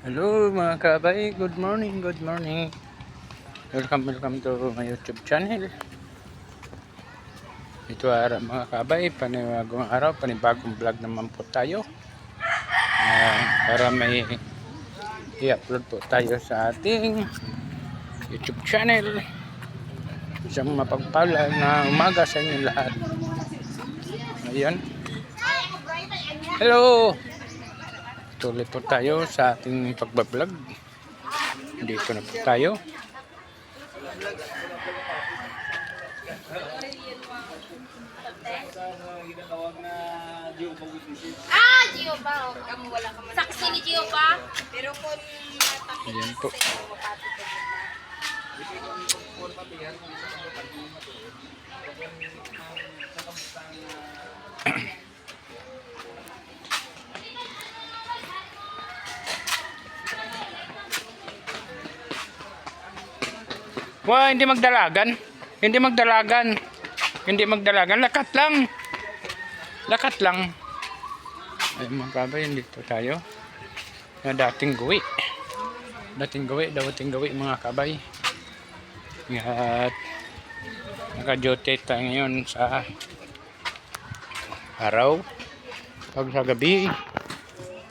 Hello mga kabay, good morning, good morning. Welcome, welcome to my YouTube channel. Ito ara mga kabay, panibagong araw, panibagong vlog naman po tayo. Ah, para may i-upload po tayo sa ating YouTube channel. Isang mapagpala na umaga sa inyo lahat. Ayan. Hello! Tuloy po tayo sa ating pagbablog. Dito na po tayo. Ah, Gio ba? Saksi ni Gio ba? Pero kung Ayan po. Wah, hindi magdalagan. Hindi magdalagan. Hindi magdalagan. Lakat lang. Lakat lang. Ay mga kabay, dito tayo. Na dating gawi. Dating gawi, dating gawi mga kabay. At naka-duty tayo ngayon sa araw. Pag sa gabi,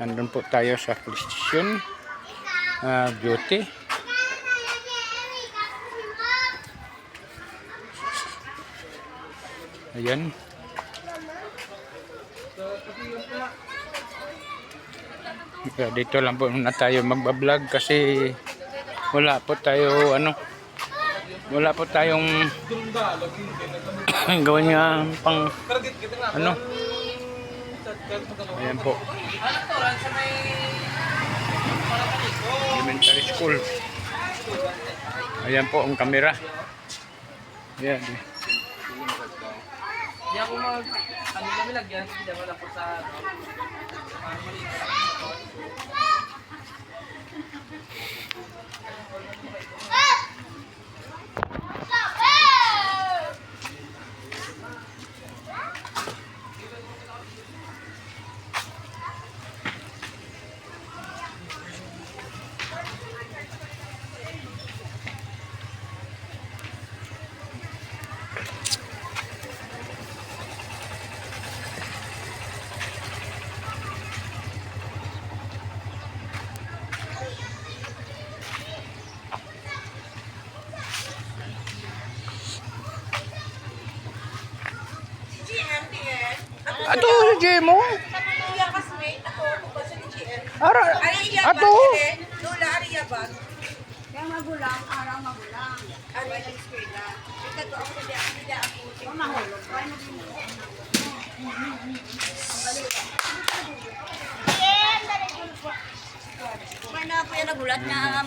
nandun po tayo sa police station. Uh, duty. Ayan. Kaya dito lang po na tayo magbablog kasi wala po tayo ano wala po tayong gawin nga pang ano. Ayan po. Elementary school. Ayan po ang camera ayan Di ako mag... Ano kami lagyan? Hindi wala po sa... ato si Jemo ara ato Lola Aria ba? Kaya magulang, araw magulang. Ari ang eskwela. Ika to ako hindi ako hindi ako. Mahulog. Kaya Kaya na po yung nagulat na ang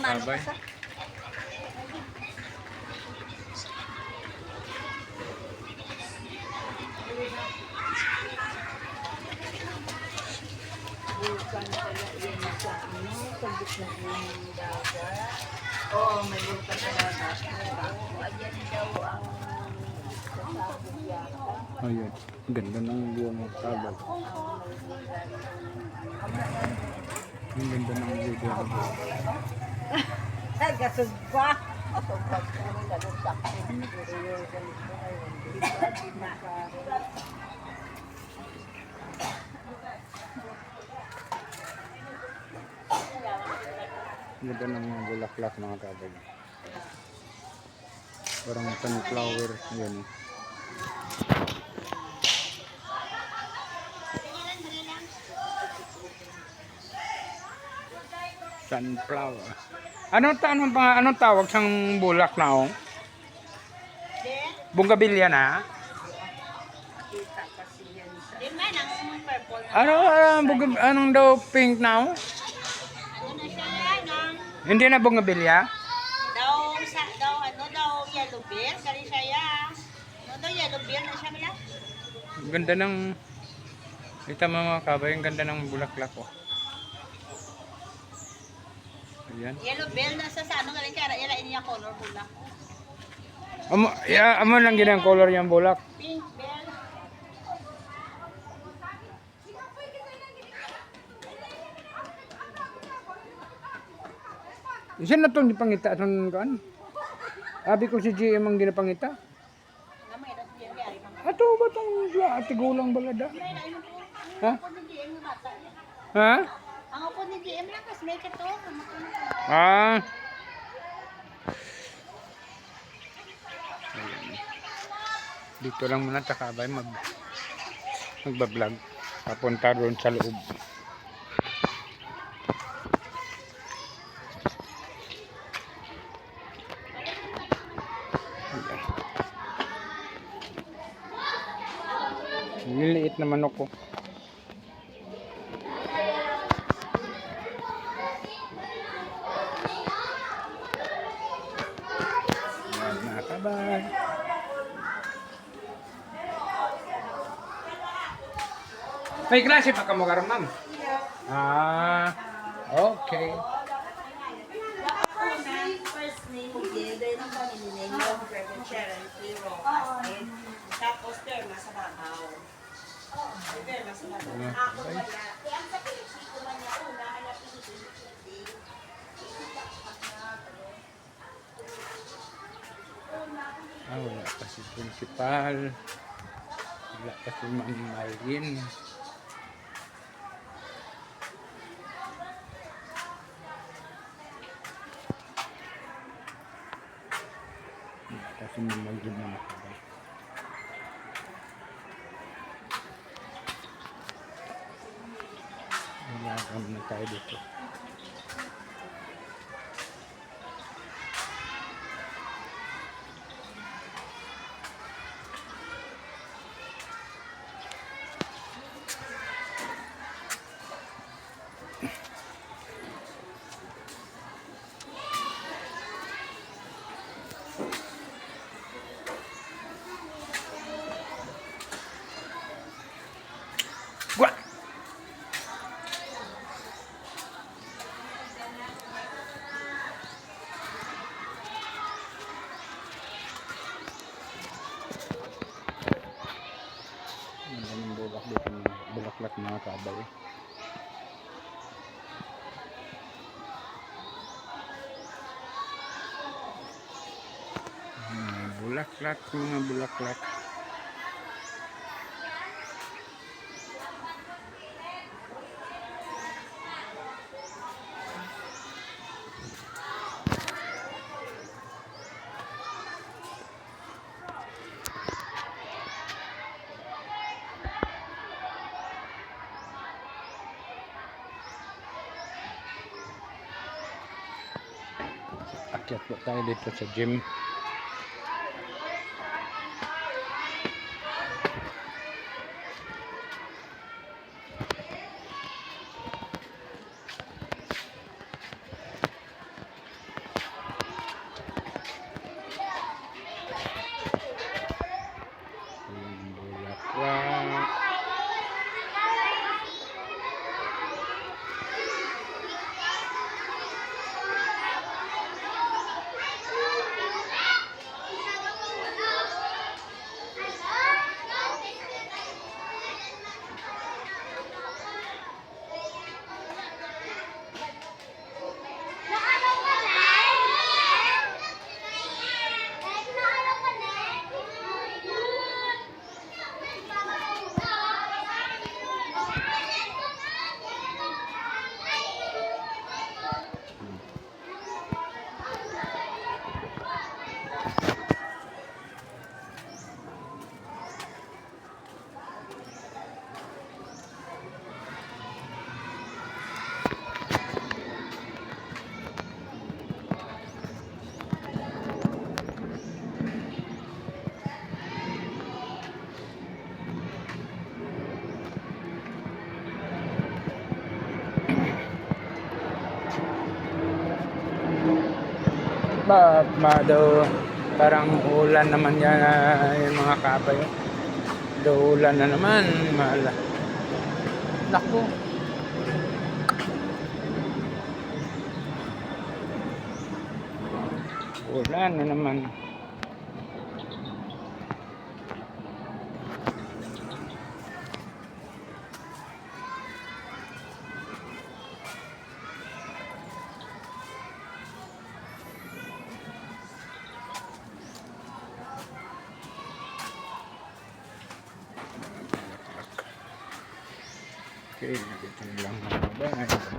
aman. Babay. Oo, may bulkan sa dagat. Ayun. Ganda ng view ng tabal. Ang ganda ng view ng tabal. Ay, gasog pa. Ang Ganda ng mga bulaklak mga tabal. Parang sunflower. Yan eh. Sunflower. Anong, anong, anong tawag sa bulak na oh? Bungabilya na? Ano, anong, bugab- anong daw pink na oh? Ano na siya? Nang, Hindi na bungabilya? daw, sa, daw, ano daw, yellow beer. Kali siya ya. Ano daw, yellow beer na siya? Ang ganda ng Kita mo mga kabay, ang ganda ng bulaklak oh. Ayan. Yellow beer na sa sa ano galing kaya ila niya color bulak. Amo, ya, amo lang ginang color yung bulak. Pink Isa na itong pangita itong kan? Abi ko si GM ang ginapangita. Ato ba itong ati gulang balada? Ha? Ha? Ang upo ni GM lang, kasi may kato. Ah. Dito lang muna takabay mag magbablog. Papunta doon sa loob. Niliit na manok ko. Kabay. May klase pa ka mo karon, ma'am? Ah, okay. Tapos, Terma sa Babaw. Ako wala. Kaya ang sa Pilipino man niya, una, kaya Pilipino. Ah, wala pa si principal. Wala pa si Ma'am Marlene. Wala pa si Ma'am Marlene na nakabay. Wala kami na tayo dito. Gwa! Ang daming bulak dito mga bulaklak mga kabay. Mga bulaklak, mga bulaklak. Akyat po tayo dito sa gym. Yung bulaklak. Ba, ma daw parang ulan naman yan ah, yung mga kabay. Daw ulan na naman. Mala. Naku. Ulan na naman. Okay, dito na lang mga bye. Bye.